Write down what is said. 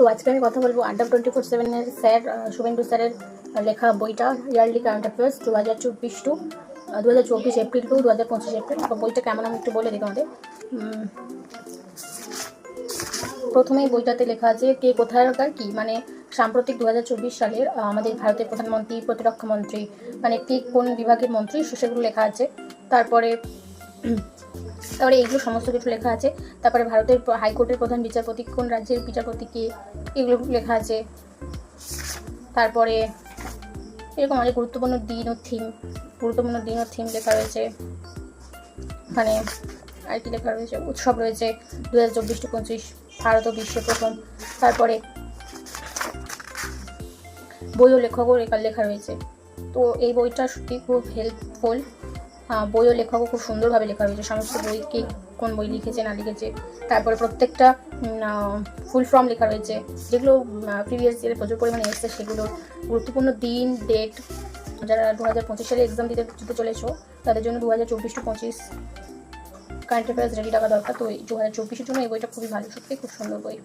তো আজকে আমি কথা বলব আড্ডা টোয়েন্টি ফোর সেভেনের স্যার শুভেন্দু স্যারের লেখা বইটা ইয়ারলি কারেন্ট অ্যাফেয়ার্স দু হাজার চব্বিশ টু দু হাজার চব্বিশ এপ্রিল টু দু হাজার পঁচিশ এপ্রিল বইটা কেমন আমি একটু বলে দিই তোমাদের। প্রথমেই বইটাতে লেখা আছে, কে কোথাকার কি? মানে সাম্প্রতিক দু হাজার চব্বিশ সালের আমাদের ভারতের প্রধানমন্ত্রী, প্রতিরক্ষা মন্ত্রী মানে কে কোন বিভাগের মন্ত্রী সেগুলো লেখা আছে। তারপরে তারপরে এগুলো সমস্ত কিছু লেখা আছে। তারপরে ভারতের হাইকোর্টের প্রধান বিচারপতি, কোন রাজ্যের বিচারপতি কে, এগুলো লেখা আছে। তারপরে এরকম অনেক গুরুত্বপূর্ণ দিন ও থিম গুরুত্বপূর্ণ দিন ও থিম লেখা রয়েছে। মানে আর কি লেখা রয়েছে? উৎসব রয়েছে দু হাজার চব্বিশ টু পঁচিশ, ভারত ও বিশ্বে প্রথম। তারপরে বই ও লেখকও লেখা লেখা রয়েছে। তো এই বইটা সত্যি খুব হেল্পফুল বই ও লেখকও খুব সুন্দরভাবে লেখা রয়েছে। সমস্ত বইকে কোন বই লিখেছে, না লিখেছে, তারপরে প্রত্যেকটা ফুল ফর্ম লেখা রয়েছে। যেগুলো প্রিভিয়াস ইয়ারে প্রচুর পরিমাণে এসছে, সেগুলো গুরুত্বপূর্ণ দিন ডেট যারা দু হাজার পঁচিশ সালে এক্সাম দিতে দিতে চলেছো, তাদের জন্য দু হাজার চব্বিশ টু পঁচিশ কারেন্ট অ্যাফেয়ার্স রেডি রাখা দরকার। তো দু হাজার চব্বিশের জন্য এই বইটা খুবই ভালো সত্যি খুব সুন্দর বই।